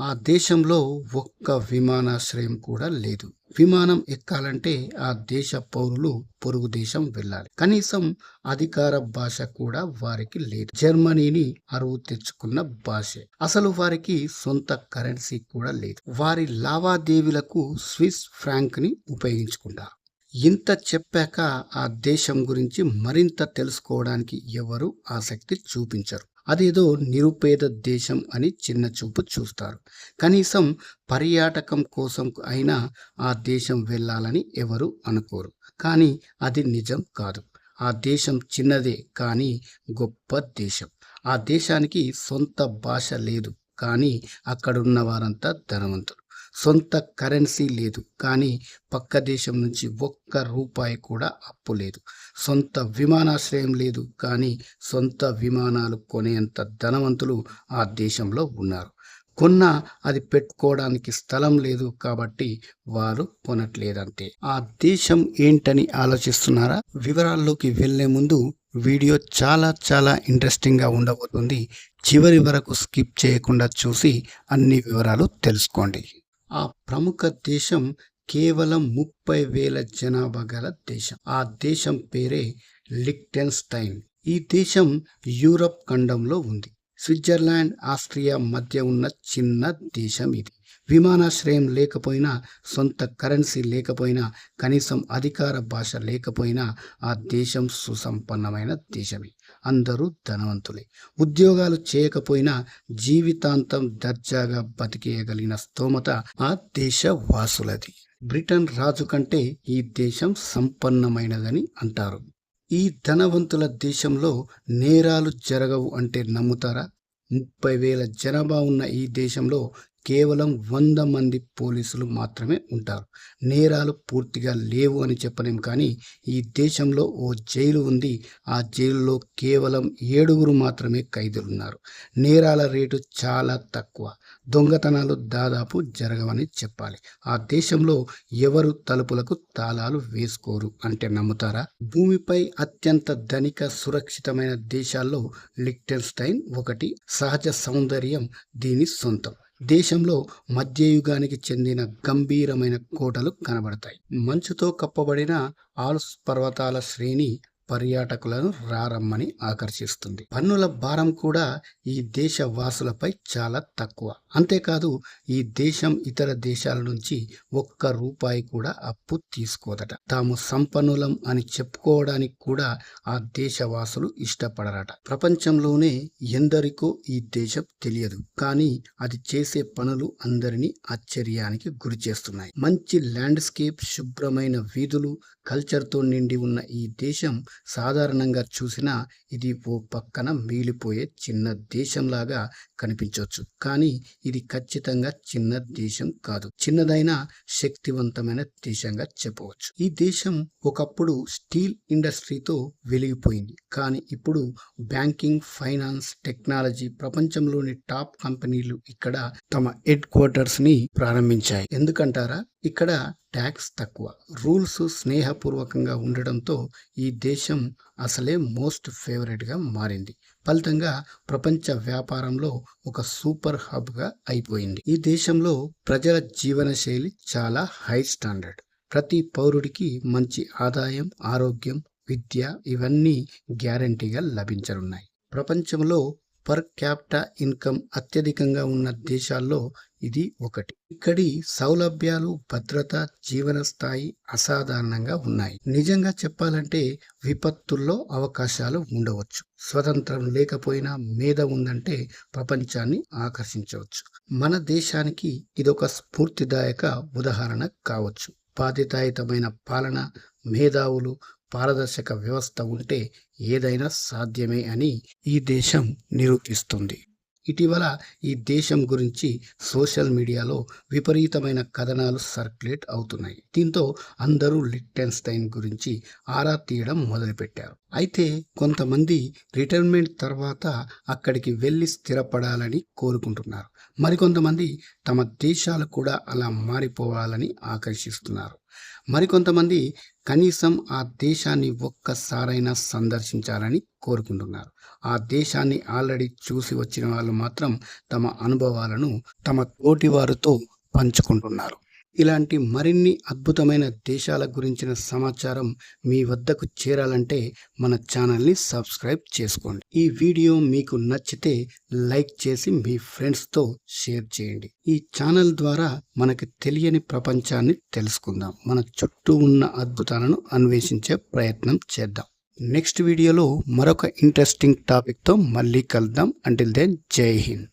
ఆ దేశంలో ఒక్క విమానాశ్రయం కూడా లేదు. విమానం ఎక్కాలంటే ఆ దేశ పౌరులు పొరుగు దేశం వెళ్ళాలి. కనీసం అధికార భాష కూడా వారికి లేదు. జర్మనీని అరువు తెచ్చుకున్న భాషే. అసలు వారికి సొంత కరెన్సీ కూడా లేదు. వారి లావాదేవీలకు స్విస్ ఫ్రాంక్ని ఉపయోగించుకుంటారు ఇంత చెప్పాక ఆ దేశం గురించి మరింత తెలుసుకోవడానికి ఎవరు ఆసక్తి చూపించరు. అదేదో నిరుపేద దేశం అని చిన్న చూపు చూస్తారు. కనీసం పర్యాటకం కోసం అయినా ఆ దేశం వెళ్ళాలని ఎవరు అనుకోరు. కానీ అది నిజం కాదు. ఆ దేశం చిన్నదే కానీ గొప్ప దేశం. ఆ దేశానికి సొంత భాష లేదు కానీ అక్కడున్న వారంతా ధనవంతులు. సొంత కరెన్సీ లేదు. కానీ పక్క దేశం నుంచి ఒక్క రూపాయి కూడా అప్పు లేదు. సొంత విమానాశ్రయం లేదు. కానీ సొంత విమానాలు కొనేంత ధనవంతులు ఆ దేశంలో ఉన్నారు. కొన్నా అది పెట్టుకోవడానికి స్థలం లేదు కాబట్టి వారు కొనట్లేదంతే. ఆ దేశం ఏంటని ఆలోచిస్తున్నారా? వివరాల్లోకి వెళ్ళే ముందు వీడియో చాలా చాలా ఇంట్రెస్టింగ్గా ఉండబోతుంది. చివరి వరకు స్కిప్ చేయకుండా చూసి అన్ని వివరాలు తెలుసుకోండి. ఆ ప్రముఖ దేశం కేవలం ముప్పై వేల జనాభా గల దేశం. ఆ దేశం పేరే లిక్టెన్స్టైన్. ఈ దేశం యూరప్ ఖండంలో ఉంది. స్విట్జర్లాండ్ ఆస్ట్రియా మధ్య ఉన్న చిన్న దేశం ఇది. విమానాశ్రయం లేకపోయినా సొంత కరెన్సీ లేకపోయినా కనీసం అధికార భాష లేకపోయినా ఆ దేశం సుసంపన్నమైన దేశమే. అందరూ ధనవంతులే. ఉద్యోగాలు చేయకపోయినా జీవితాంతం దర్జాగా బతికేయగలిగిన స్తోమత ఆ దేశ వాసులది బ్రిటన్ రాజు కంటే ఈ దేశం సంపన్నమైనదని అంటారు. ఈ ధనవంతుల దేశంలో నేరాలు జరగవు అంటే నమ్ముతారా? ముప్పై వేల జనాభా ఉన్న ఈ దేశంలో కేవలం వంద మంది పోలీసులు మాత్రమే ఉంటారు. నేరాలు పూర్తిగా లేవు అని చెప్పలేం కానీ ఈ దేశంలో ఓ జైలు ఉంది. ఆ జైలులో కేవలం ఏడుగురు మాత్రమే ఖైదీలున్నారు. నేరాల రేటు చాలా తక్కువ. దొంగతనాలు దాదాపు జరగవని చెప్పాలి. ఆ దేశంలో ఎవరు తలుపులకు తాళాలు వేసుకోరు అంటే నమ్ముతారా? భూమిపై అత్యంత ధనిక సురక్షితమైన దేశాల్లో లిక్టెన్స్టైన్ ఒకటి సహజ సౌందర్యం దీని సొంతం. దేశంలో మధ్యయుగానికి చెందిన గంభీరమైన కోటలు కనబడతాయి. మంచుతో కప్పబడిన ఆల్స్ పర్వతాల శ్రేణి పర్యాటకులను రారమ్మని ఆకర్షిస్తుంది. పన్నుల భారం కూడా ఈ దేశ వాసులపై చాలా తక్కువ. అంతేకాదు ఈ దేశం ఇతర దేశాల నుంచి ఒక్క రూపాయి కూడా అప్పు తీసుకోదట. తాము సంపన్నులం అని చెప్పుకోవడానికి కూడా ఆ దేశవాసులు ఇష్టపడరట. ప్రపంచంలోనే ఎందరికో ఈ దేశం తెలియదు. కానీ అది చేసే పనులు అందరినీ ఆశ్చర్యానికి గురి చేస్తున్నాయి. మంచి ల్యాండ్స్కేప్ శుభ్రమైన వీధులు కల్చర్తో నిండి ఉన్న ఈ దేశం సాధారణంగా చూసినా ఇది ఓ పక్కన మిగిలిపోయే చిన్న దేశంలాగా కనిపించవచ్చు. కానీ ఇది ఖచ్చితంగా చిన్న దేశం కాదు. చిన్నదైన శక్తివంతమైన దేశంగా చెప్పవచ్చు. ఈ దేశం ఒకప్పుడు స్టీల్ ఇండస్ట్రీతో వెలిగిపోయింది. కానీ ఇప్పుడు బ్యాంకింగ్ ఫైనాన్స్ టెక్నాలజీ ప్రపంచంలోని టాప్ కంపెనీలు ఇక్కడ తమ హెడ్ క్వార్టర్స్ని ప్రారంభించాయి. ఎందుకంటారా? ఇక్కడ ట్యాక్స్ తక్కువ. రూల్స్ స్నేహపూర్వకంగా ఉండడంతో ఈ దేశం అసలే మోస్ట్ ఫేవరెట్గా మారింది. ఫలితంగా ప్రపంచ వ్యాపారంలో ఒక సూపర్ హబ్గా అయిపోయింది. ఈ దేశంలో ప్రజల జీవన శైలి చాలా హై స్టాండర్డ్. ప్రతి పౌరుడికి మంచి ఆదాయం ఆరోగ్యం విద్య ఇవన్నీ గ్యారంటీగా లభించనున్నాయి. ప్రపంచంలో పర్ క్యాపిటా ఇన్కమ్ అత్యధికంగా ఉన్న దేశాల్లో ఇది ఒకటి. ఇక్కడి సౌలభ్యాలు భద్రత జీవన స్థాయి అసాధారణంగా ఉన్నాయి. నిజంగా చెప్పాలంటే విపత్తుల్లో అవకాశాలు ఉండవచ్చు. స్వతంత్రం లేకపోయినా మేధ ఉందంటే ప్రపంచాన్ని ఆకర్షించవచ్చు. మన దేశానికి ఇదొక స్ఫూర్తిదాయక ఉదాహరణ కావచ్చు. బాధ్యతాయుతమైన పాలన మేధావులు పారదర్శక వ్యవస్థ ఉంటే ఏదైనా సాధ్యమే అని ఈ దేశం నిరూపిస్తుంది. ఇటీవల ఈ దేశం గురించి సోషల్ మీడియాలో విపరీతమైన కథనాలు సర్క్యులేట్ అవుతున్నాయి. దీంతో అందరూ లిట్టెన్స్టైన్ గురించి ఆరా తీయడం మొదలుపెట్టారు. అయితే కొంతమంది రిటైర్మెంట్ తర్వాత అక్కడికి వెళ్ళి స్థిరపడాలని కోరుకుంటున్నారు. మరికొంతమంది తమ దేశాలు కూడా అలా మారిపోవాలని ఆకర్షిస్తున్నారు. మరికొంతమంది కనీసం ఆ దేశాన్ని ఒక్కసారైనా సందర్శించాలని కోరుకుంటున్నారు. ఆ దేశాన్ని ఆల్రెడీ చూసి వచ్చిన వాళ్ళు మాత్రం తమ అనుభవాలను తమ తోటివారితో పంచుకుంటున్నారు. ఇలాంటి మరిన్ని అద్భుతమైన దేశాల గురించిన సమాచారం మీ వద్దకు చేరాలంటే మన ఛానల్ని సబ్స్క్రైబ్ చేసుకోండి. ఈ వీడియో మీకు నచ్చితే లైక్ చేసి మీ ఫ్రెండ్స్తో షేర్ చేయండి. ఈ ఛానల్ ద్వారా మనకి తెలియని ప్రపంచాన్ని తెలుసుకుందాం. మన చుట్టూ ఉన్న అద్భుతాలను అన్వేషించే ప్రయత్నం చేద్దాం. నెక్స్ట్ వీడియోలో మరొక ఇంట్రెస్టింగ్ టాపిక్తో మళ్ళీ కలుద్దాం. అంటిల్ దెన్ జై హింద్.